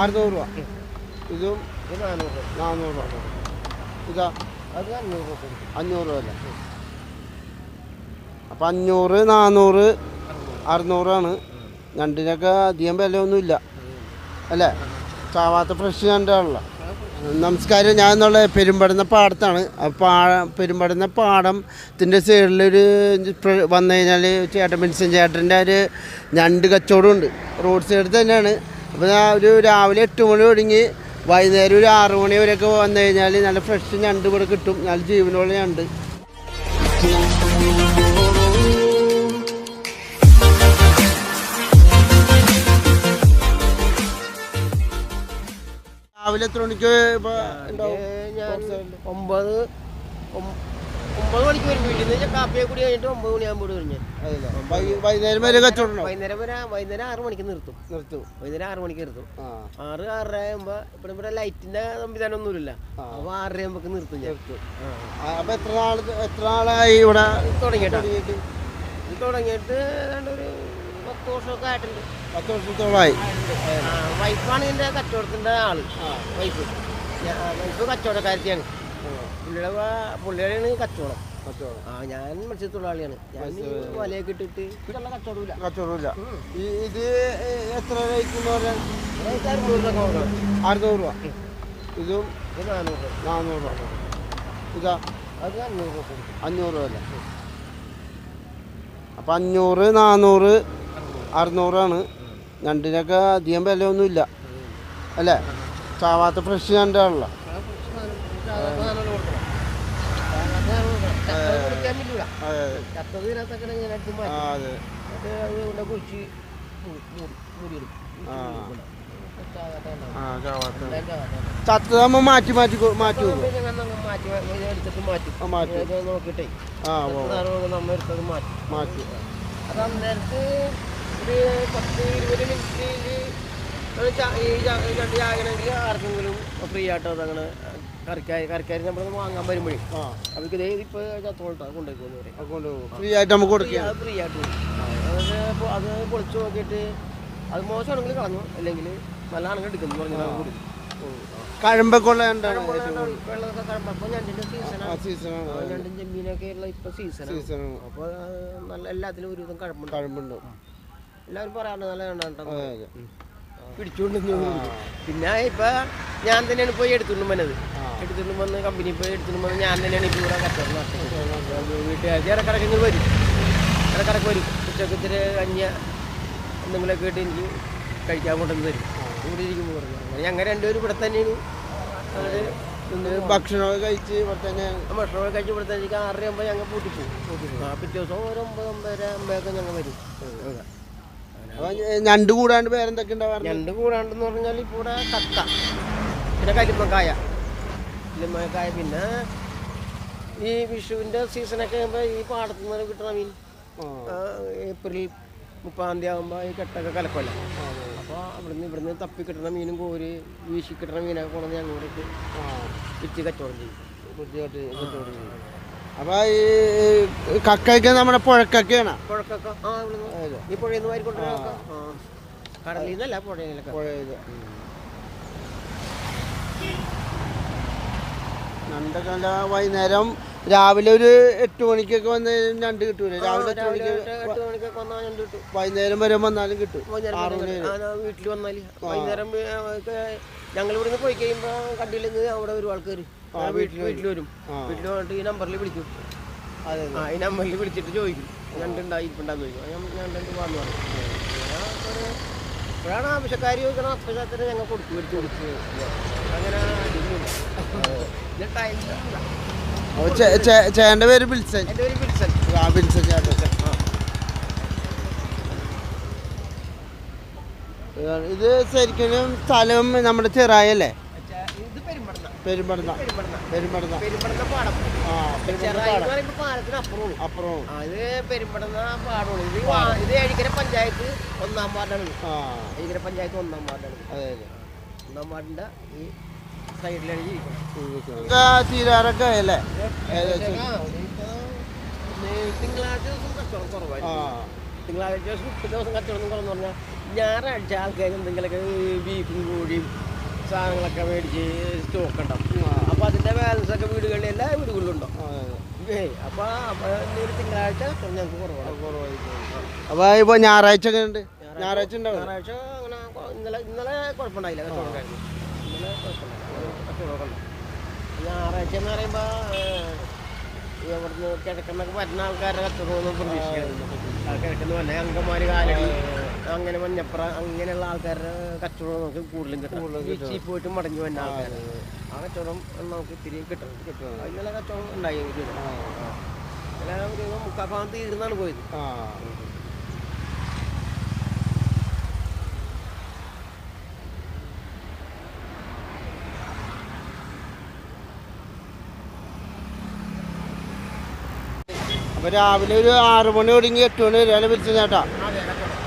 അറുന്നൂറ് രൂപ ഇതും നാനൂറ് നാനൂറ് രൂപ ഇതാ അത് അഞ്ഞൂറ് അഞ്ഞൂറ് രൂപ അല്ലേ? അപ്പം അഞ്ഞൂറ് നാനൂറ് അറുന്നൂറാണ്. ഞണ്ടിനൊക്കെ അധികം വിലയൊന്നുമില്ല. അല്ലേ? ചാവാത്ത ഫ്രഷ് ഞണ്ടാണല്ലോ. നമസ്കാരം ഞാൻ എന്നുള്ള പെരുമ്പടുന്ന പാടത്താണ്. പാ പെരുമ്പടുന്ന പാടത്തിന്റെ സൈഡിലൊരു വന്നു കഴിഞ്ഞാൽ ചേട്ടൻ മിൻസൻ ചേട്ടന്റെ ഒരു ഞണ്ട് കച്ചവടമുണ്ട് റോഡ് സൈഡിൽ തന്നെയാണ്. അപ്പോൾ ഞാൻ ഒരു രാവിലെ എട്ട് മണി തുടങ്ങി. വൈകുന്നേരം ഒരു ആറ് മണി വരെയൊക്കെ വന്നു കഴിഞ്ഞാൽ നല്ല ഫ്രഷ് ഞണ്ട് ഇവിടെ കിട്ടും. നല്ല ജീവനുള്ള ഞണ്ട്. രാവിലെ എത്ര മണിക്ക് ഇപ്പോൾ ഒമ്പത് ഒമ്പത് മണിക്ക് വരും. വീട്ടിൽ നിന്ന് കാപ്പിയെ കൂടി കഴിഞ്ഞിട്ട് ഒമ്പത് മണിയാകുമ്പോൾ വൈ- വൈകുന്നേരം വരെ കച്ചവടം വൈകുന്നേരം വരെ വൈകുന്നേരം ആറ് മണിക്ക് നിർത്തും. നിർത്തും. വൈകുന്നേരം ആറ് മണിക്ക് നിർത്തും. ആറ് ആറര ആകുമ്പോൾ ഇവിടെ ഇവിടെ ലൈറ്റിന്റെ സംവിധാനം ഒന്നുമില്ല. അപ്പോൾ ആറര ആകുമ്പോൾ നിർത്തും ഞാൻ. ആ, എത്ര നാൾ എത്ര നാളായി ഇവിടെ തുടങ്ങിയിട്ടാ? ഇത് തുടങ്ങിയിട്ട് ഒരു പത്ത് വർഷമൊക്കെ ആയിട്ടുണ്ട്. പത്ത് വർഷത്തോളമായി. വൈഫാണ് ഇതിന്റെ കച്ചവടത്തിന്റെ ആൾ. വൈഫ്. വൈഫ് കച്ചവടക്കാരത്തിയാണ് പുള്ളിയുടെ പുള്ളിയുടെയാണ് കച്ചവടം. കച്ചവടം. ആ ഞാൻ മത്സ്യത്തൊഴിലാളിയാണ്. ഞാൻ ഈ വലയൊക്കെ ഇട്ടിട്ട് ഇതുള്ള കച്ചവടമില്ല. കച്ചവടമില്ല. ഇത് എത്ര റേറ്റ് എന്ന് അറുന്നൂറ് രൂപ കൊടുക്കണം അറുന്നൂറ് രൂപ. ഇതും നാനൂറ് രൂപ. നാനൂറ് രൂപ. ഇതാ അത് അഞ്ഞൂറ് രൂപ കൊടുക്കും. അഞ്ഞൂറ് രൂപ അല്ലേ? അപ്പം അഞ്ഞൂറ് നാനൂറ് അറുന്നൂറാണ്. ഞണ്ടിനൊക്കെ അധികം വിലയൊന്നുമില്ല. അല്ലേ? ചാവാത്ത ഫ്രഷ് ഞണ്ടാണല്ലോ കുടിക്കാൻ പറ്റില്ല അതെ അതെ. ചത്തത് ഇതിനകത്തൊക്കെ ഞാൻ എടുത്ത് മാറ്റി. അത്. കുഴിച്ച് മാറ്റി മാറ്റി മാറ്റി എടുത്തിട്ട് നമ്മൾ എടുത്തത് മാറ്റി. മാറ്റി. അത് അന്നേരത്ത് ഒരു പത്ത് ഇരുപത് മിനിറ്റിൽ ഈ ച- ഈ രണ്ട് ചാകണമെങ്കിൽ ആർക്കെങ്കിലും ഫ്രീ ആയിട്ട് അതങ്ങനെ കറിക്കാരി കറിക്കാരി നമ്മൾ വാങ്ങാൻ വരുമ്പോഴേ. ആ. അവർക്ക് ഇതേ ഇപ്പോൾ ചത്തോളട്ടാ കൊണ്ടുപോയിക്കോന്ന് പറയും. അത് കൊണ്ടുപോകും ഫ്രീ ആയിട്ട് നമുക്ക് കൊടുക്കുക അത് ഫ്രീ ആയിട്ട് കൊടുക്കും. അത് പൊ- നോക്കിയിട്ട് അത് മോശമാണെങ്കിൽ കളഞ്ഞു അല്ലെങ്കിൽ എടുക്കുന്നു പറഞ്ഞു കൊടുക്കും. കഴമ്പൊക്കെ ഉള്ള സീസണാണ് ഞണ്ടും ചെമ്മീനൊക്കെ ഉള്ള നല്ല എല്ലാത്തിലും ഒരുവിധം കഴമ്പുണ്ട്. കഴമ്പുണ്ട്. എല്ലാവരും പറയാറുണ്ട് നല്ല കണ്ടാ അതെ അതെ. പിടിച്ചോണ്ട് പിന്നെ ഇപ്പൊ ഞാൻ തന്നെയാണ് പോയി എടുത്തുകൊണ്ട് വന്നത് ആ. എടുത്തുകൊണ്ട് വന്ന് കമ്പനി പോയി എടുത്തിട്ട് വന്ന് ഞാൻ തന്നെയാണ് ഇപ്പോൾ ഇവിടെ കച്ചവടം വീട്ടുകാർക്ക് ഇടക്കിടക്ക് വരും. ഇടക്കിടക്ക് വരും. ഉച്ചയ്ക്ക് ഇത്തിരി കഞ്ഞ എന്തെങ്കിലുമൊക്കെ ഇട്ട് എനിക്ക് കഴിക്കാൻ കൊണ്ടുവന്ന് തരും. ഇവിടെ ഇരിക്കുമ്പോൾ പറഞ്ഞു. അങ്ങനെ ഞങ്ങൾ രണ്ടുപേരും ഇവിടെ തന്നെയാണ്. ഭക്ഷണമൊക്കെ കഴിച്ച് ഇവിടെ തന്നെ ഭക്ഷണം കഴിച്ച് ഇവിടെ തന്നെ ആറര ആകുമ്പോൾ ഞങ്ങൾ പൂട്ടിപ്പോകും ആ പിറ്റേ ദിവസം ഒരു ഒമ്പത് ഒമ്പതര ആകുമ്പോഴൊക്കെ ഞങ്ങൾ വരും. ഞണ്ട് കൂടാണ്ട് പേരെന്തൊക്കെ ഉണ്ടാവാറുണ്ട്? ഞണ്ട് കൂടാണ്ടെന്ന് പറഞ്ഞാൽ ഇപ്പോൾ ഇവിടെ കത്ത പിന്നെ കരിമ്പക്കായ കരിമ്പക്കായ പിന്നെ ഈ വിഷുവിന്റെ സീസണൊക്കെ ആകുമ്പോൾ ഈ പാടത്തു നിന്ന് കിട്ടണ മീൻ ഏപ്രിൽ മുപ്പതാം തീയതി ആകുമ്പോൾ ഈ കെട്ടൊക്കെ കലക്കമല്ല അപ്പോൾ അവിടുന്ന് ഇവിടുന്ന് തപ്പി കിട്ടുന്ന മീനും കോരി വീശി കിട്ടുന്ന മീനൊക്കെ കൊണ്ടുവന്ന് ഞങ്ങൾക്ക് ആ. വിറ്റ് കച്ചവടം ചെയ്യും. ബുദ്ധിമുട്ട് കച്ചവടം ചെയ്യും. അപ്പോൾ ഈ കക്കയൊക്കെ നമ്മുടെ പുഴക്കൊക്കെയാണ്. പുഴക്കൊക്കെ? ആ ഇവിടുന്ന്. ഈ പുഴയിൽ നിന്ന് വാരിക്കൊണ്ടുവരാനൊക്കെ ആ. കടലിൽ നിന്നല്ല പുഴയിലൊക്കെ. പുഴയിൽ ഞണ്ടൊക്കെ വൈകുന്നേരം രാവിലെ ഒരു എട്ട് മണിക്കൊക്കെ വന്ന് രണ്ട് കിട്ടൂലേ? രാവിലെ എട്ട് മണിക്ക് എട്ട് എട്ട് മണിക്കൊക്കെ വന്നാൽ ഞണ്ട് കിട്ടും. വൈകുന്നേരം വരെ വന്നാലും കിട്ടും. ആറ് മണി വീട്ടിൽ വന്നാൽ വൈകുന്നേരം ഞങ്ങൾ ഇവിടുന്ന് പോയി കഴിയുമ്പോൾ കണ്ടില്ലെങ്കിൽ അവിടെ ഒരു ആൾക്കാർ വീട്ടിൽ വീട്ടിൽ വരും. വീട്ടിൽ വന്നിട്ട് ഈ നമ്പറിൽ വിളിക്കും. അതെ ആ ഈ നമ്പറിൽ വിളിച്ചിട്ട് ചോദിക്കും. ഞണ്ടുണ്ടായി ഇരിപ്പുണ്ടാന്ന് ചോദിക്കും വന്നു പറഞ്ഞു ഇപ്പോഴാണ് ആവശ്യക്കാർ ചോദിക്കണം അത്രശത്തിന് ഞങ്ങൾ കൊടുത്തു മേടിച്ച് കൊടുത്തു. അങ്ങനെ ചേട്ടന്റെ പേര് ബിൽസൻ ചേട്ടൻ. ഇത് ശരിക്കും സ്ഥലം നമ്മുടെ ചെറായല്ലേ? പെരുമ്പടന്ന. ഇത് പാടമാണ് ഇത് ഇത് പഞ്ചായത്ത് ഒന്നാം വാർഡാണ്. പഞ്ചായത്ത് ഒന്നാം വാർഡാണ്. ഒന്നാം വാർഡിന്റെ ഈ ഏകദേശം തിങ്കളാഴ്ച ദിവസം കച്ചവടം ആ. കുറവായിരിക്കും തിങ്കളാഴ്ച ദിവസം പിറ്റേ ദിവസം കച്ചവടം കുറവെന്ന് പറഞ്ഞാൽ ഞായറാഴ്ച ആൾക്കാർ എന്തെങ്കിലുമൊക്കെ ബീഫും കോഴിയും സാധനങ്ങളൊക്കെ മേടിച്ച് സ്റ്റോക്ക് ഉണ്ടാവും. അപ്പോൾ അതിന്റെ ബാലൻസ് ഒക്കെ വീടുകളിൽ എല്ലാ വീടുകളിലുണ്ടോ അപ്പോൾ ഒരു തിങ്കളാഴ്ച ഞങ്ങൾക്ക് കുറവാണ്. അപ്പോൾ ഇപ്പോൾ ഞായറാഴ്ച ഒക്കെ ഉണ്ട്? ഞായറാഴ്ച ഉണ്ടാവും ഞായറാഴ്ച അങ്ങനെ ഇന്നലെ ഇന്നലെ കുഴപ്പമുണ്ടായില്ല കച്ചവടം ഇന്നലെ കുഴപ്പമുണ്ടായില്ല. കച്ചവടമൊക്കെ ഉണ്ട് ഞായറാഴ്ച എന്ന് പറയുമ്പോൾ ഇവിടുന്ന് കിഴക്കുന്നൊക്കെ വരുന്ന ആൾക്കാരെ കച്ചവടമൊന്നും പ്രതീക്ഷിക്കുന്നില്ല ആ കിഴക്കുന്ന വല്ല അങ്കമാര് കാലടി അങ്ങനെ മഞ്ഞപ്പുറ അങ്ങനെയുള്ള ആൾക്കാരുടെ കച്ചവടം നമുക്ക് കൂടുതലും കിട്ടും ബീച്ചിൽ പോയിട്ട് മടങ്ങി വന്ന ആൾക്കാർ ആ കച്ചവടം നമുക്ക് ഇത്തിരി കിട്ടും കിട്ടും ഇന്നലെ കച്ചവടം ഉണ്ടായി. ഇന്നലെ ഒരു മുക്കാഭാഗം തീർന്നാണ് പോയത്. അപ്പോൾ രാവിലെ ഒരു ആറ് മണി ഒടുങ്ങി എട്ട് മണി വരെയാണ് വിളിച്ചത് ചേട്ടാ.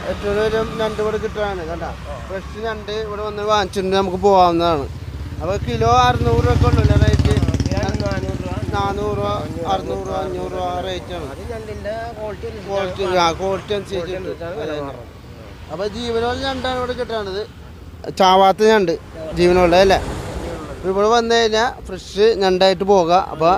എട്ട് മണി വരെ ഞണ്ട് ഇവിടെ കിട്ടുകയാണ് കണ്ട. ഫ്രഷ് ഞണ്ട് ഇവിടെ വന്ന് വാങ്ങിച്ചിട്ടുണ്ട് നമുക്ക് പോകാവുന്നതാണ് അപ്പോൾ കിലോ അറുന്നൂറ് രൂപ ഉള്ളൂ റേറ്റ് നാനൂറ് രൂപ നാനൂറ് രൂപ അറുന്നൂറ് രൂപ അഞ്ഞൂറ് രൂപ റേറ്റാണ് ക്വാളിറ്റി ആ ക്വാളിറ്റി അനുസരിച്ചിട്ട് അപ്പോൾ ജീവനോളം ഞണ്ടാണ് ഇവിടെ കിട്ടാണത് ചാവാത്ത ഞണ്ട് ജീവനുള്ളത് അല്ലേ? ഇവിടെ വന്നു കഴിഞ്ഞാൽ ഫ്രഷ് ഞണ്ടായിട്ട് പോകാം. അപ്പോൾ